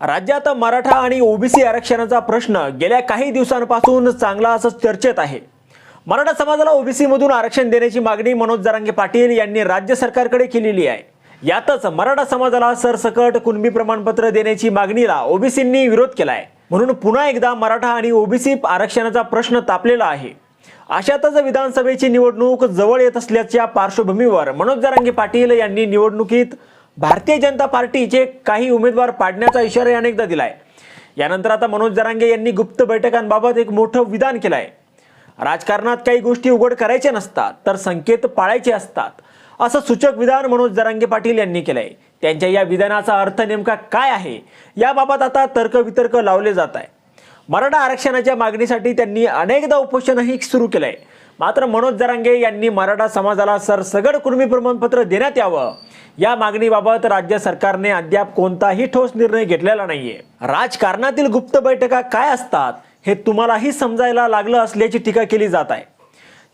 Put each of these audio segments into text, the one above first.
राज्यात मराठा आणि ओबीसी आरक्षणाचा प्रश्न गेल्या काही दिवसांपासून चांगला असं चर्चेत आहे. मराठा समाजाला ओबीसीमधून आरक्षण देण्याची मागणी मनोज जरांगे पाटील यांनी राज्य सरकारकडे केलेली आहे. यातच मराठा समाजाला सरसकट कुणबी प्रमाणपत्र देण्याची मागणीला ओबीसींनी विरोध केलाय. म्हणून पुन्हा एकदा मराठा आणि ओबीसी आरक्षणाचा प्रश्न तापलेला आहे. अशातच विधानसभेची निवडणूक जवळ येत असल्याच्या पार्श्वभूमीवर मनोज जरांगे पाटील यांनी निवडणुकीत भारतीय जनता पार्टीचे काही उमेदवार पाडण्याचा इशारा अनेकदा दिलाय. यानंतर आता मनोज जरांगे यांनी गुप्त बैठकांबाबत एक मोठं विधान केलं आहे राजकारणात काही गोष्टी उघड करायच्या नसतात तर संकेत पाळायचे असतात असं सूचक विधान मनोज जरांगे पाटील यांनी केलं आहे त्यांच्या या विधानाचा अर्थ नेमका काय आहे? याबाबत आता तर्कवितर्क लावले जात आहे. मराठा आरक्षणाच्या मागणीसाठी त्यांनी अनेकदा उपोषणही सुरू केलं आहे मात्र मनोज जरांगे यांनी मराठा समाजाला सरसगड कुणबी प्रमाणपत्र देण्यात यावं. या मागणीबाबत राज्य सरकारने अद्याप कोणताही ठोस निर्णय घेतलेला नाहीये. राजकारणातील गुप्त बैठका काय असतात हे तुम्हालाही समजायला लागलं असल्याची टीका केली जात आहे.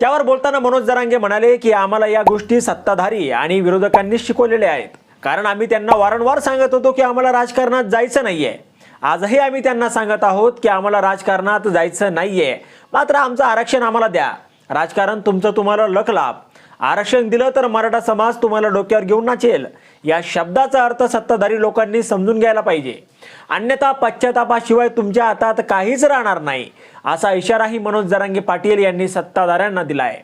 त्यावर बोलताना मनोज जरांगे म्हणाले की आम्हाला या गोष्टी सत्ताधारी आणि विरोधकांनी शिकवलेल्या आहेत. कारण आम्ही त्यांना वारंवार सांगत होतो की आम्हाला राजकारणात जायचं नाहीये. आजही आम्ही त्यांना सांगत आहोत की आम्हाला राजकारणात जायचं नाहीये. मात्र आमचं आरक्षण आम्हाला द्या. राजकारण तुमचं तुम्हाला लखलाभ आरक्षण दिलं तर मराठा समाज तुम्हाला डोक्यावर घेऊन नाचेल. या शब्दाचा अर्थ सत्ताधारी लोकांनी समजून घ्यायला पाहिजे. अन्यथा पश्चातापाशिवाय तुमच्या हातात काहीच राहणार नाही असा इशाराही मनोज जरांगे पाटील यांनी सत्ताधाऱ्यांना आहे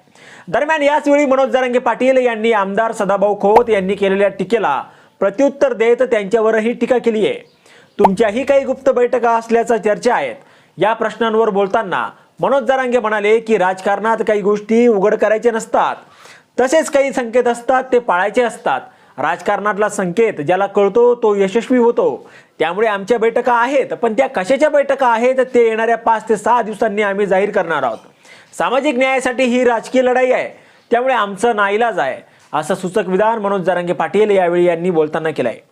दरम्यान याचवेळी मनोज जरांगे पाटील यांनी आमदार सदाभाऊ खोत यांनी केलेल्या टीकेला प्रत्युत्तर देत त्यांच्यावरही टीका केली आहे तुमच्याही काही गुप्त बैठका असल्याच्या चर्चा आहेत. या प्रश्नांवर बोलताना मनोज जरांगे म्हणाले की राजकारणात काही गोष्टी उघड करायच्या नसतात. तसेच काही संकेत असतात ते पाळायचे असतात. राजकारणातला संकेत ज्याला कळतो तो यशस्वी होतो. त्यामुळे आमच्या बैठका आहेत पण त्या कशाच्या बैठका आहेत ते येणाऱ्या पाच ते सहा दिवसांनी आम्ही जाहीर करणार आहोत. सामाजिक न्यायासाठी ही राजकीय लढाई आहे. त्यामुळे आमचं नाईलाज आहे असं सूचक विधान मनोज जरांगे पाटील यावेळी यांनी बोलताना केलं आहे